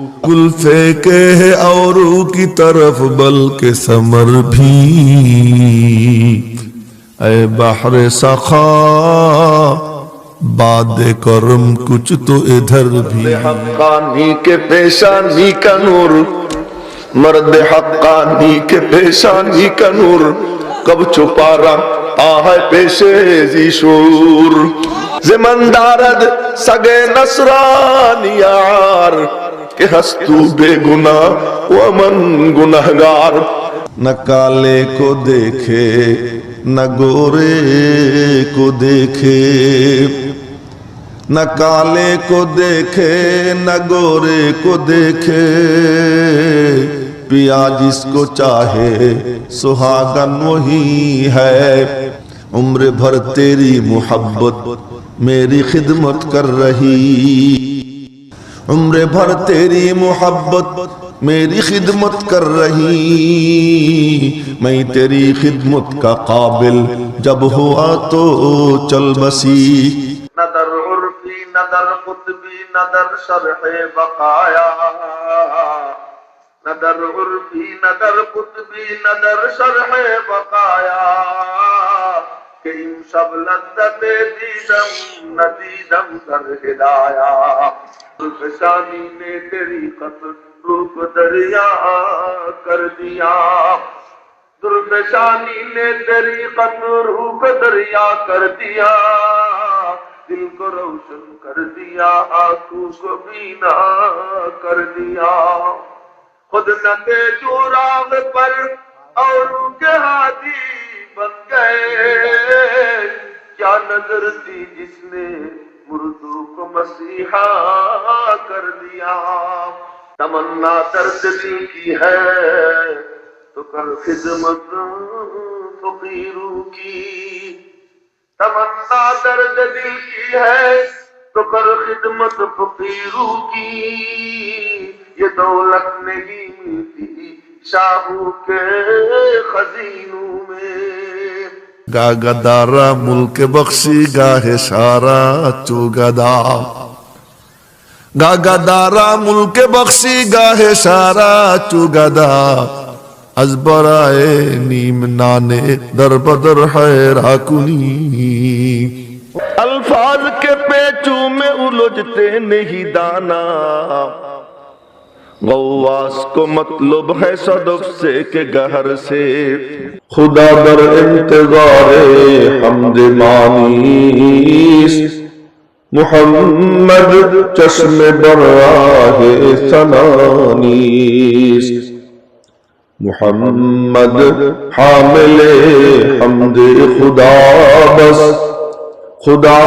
گل پھینکے ہے اوروں کی طرف، بلکہ سمر بھی۔ اے بحر سخا، باد کرم کچھ تو ادھر بھی۔ حقانی کے پیشانی کا نور، مرد حقانی کے پیشانی کا نور۔ کب چھپا رہا آہ پیشے زی شور۔ زمندارد سگے نصرانی یار کہ ہستو بے گناہ ومن گنہگار۔ نہ کالے کو دیکھے، نہ گورے کو دیکھے۔ نہ کالے کو دیکھے، نہ گورے کو دیکھے۔ پیا جس کو چاہے، سہاگن وہی ہے۔ عمر بھر تیری محبت میری خدمت کر رہی۔ عمر بھر تیری محبت میری خدمت کر رہی۔ میں تیری خدمت کا قابل جب ہوا تو چل بسی۔ نظر عرفی، نظر قطبی، نظر شرح بقایا۔ نظر عرفی، نظر قطبی، نظر شرح بقایا۔ کہ ان شب لذت دیدم ندیدم در ہدایا شانی نے تیری قط روپ دریا کر دیا۔ درفشانی نے تیری قط روپ دریا کر دیا۔ دل کو روشن کر دیا، آنکھوں کو بینا کر دیا۔ خود نہ تھے جو راغ پر اور کے ہادی بن گئے کیا نظر تھی جس نے مردو کو مسیحا کر دیا؟ تمنا درد دل کی ہے تو کر خدمت فقیروں کی۔ تمنا درد دل کی ہے تو کر خدمت فقیروں کی۔ یہ دولت نہیں ملتی شاہو کے خزینوں میں۔ گا گدارا ملک بخشی گاہ سارا چو گدا گا گدارا ملک بخشی گاہ سارا چو گدا از برائے نیم نانے در بدر حیرا کنی الفاظ کے پیچوں میں الجھتے نہیں دانا۔ غواس کو مطلب ہے صدف سے کہ گہر سے۔ خدا در انتظار حمد مانیس۔ محمد چشم براہ سنانیس محمد حامل حمد خدا بس۔ خدا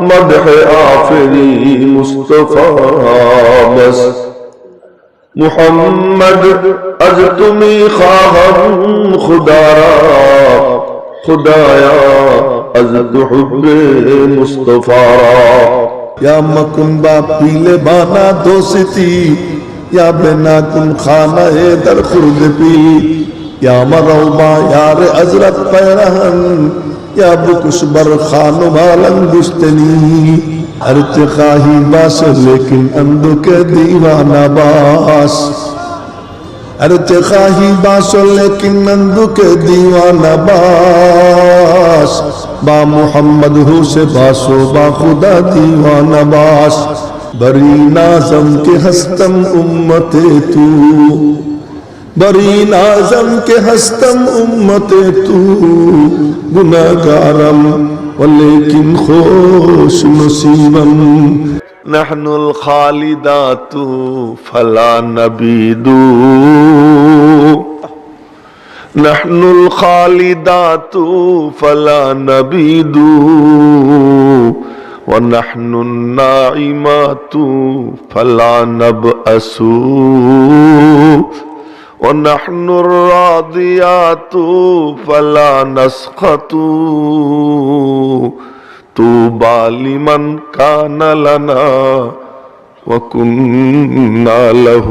مدح آفری مصطفیٰ بس۔ محمد از تمی خواہم خدا را خدایا از حب مصطفیٰ را یا مکن با پیلے بانا دوستی یا بنا کن خانہ در خرد پی یا مروبا یار ازرت پیرہن یا بکش بر خان مالن گشتنی ارچ خواہی باس، لیکن اندو کے دیوانہ باس۔ ارچ خواہی باس، لیکن اندو کے دیوانہ باس۔ با محمد ہو سے باسو، با خدا دیوانہ باس۔ بری نازم کے ہستم امت تو۔ بری نازم کے ہستم امت تو۔ گناہ گناہگارم ولیکن خوش نصیبم نحن الخالدات فلا نبیدو نحن الخالدات فلا نبیدو ونحن الناعمات فلا نبأسو ونحن الراضيات فلا نسخط طوبى لمن كان لنا وكنا له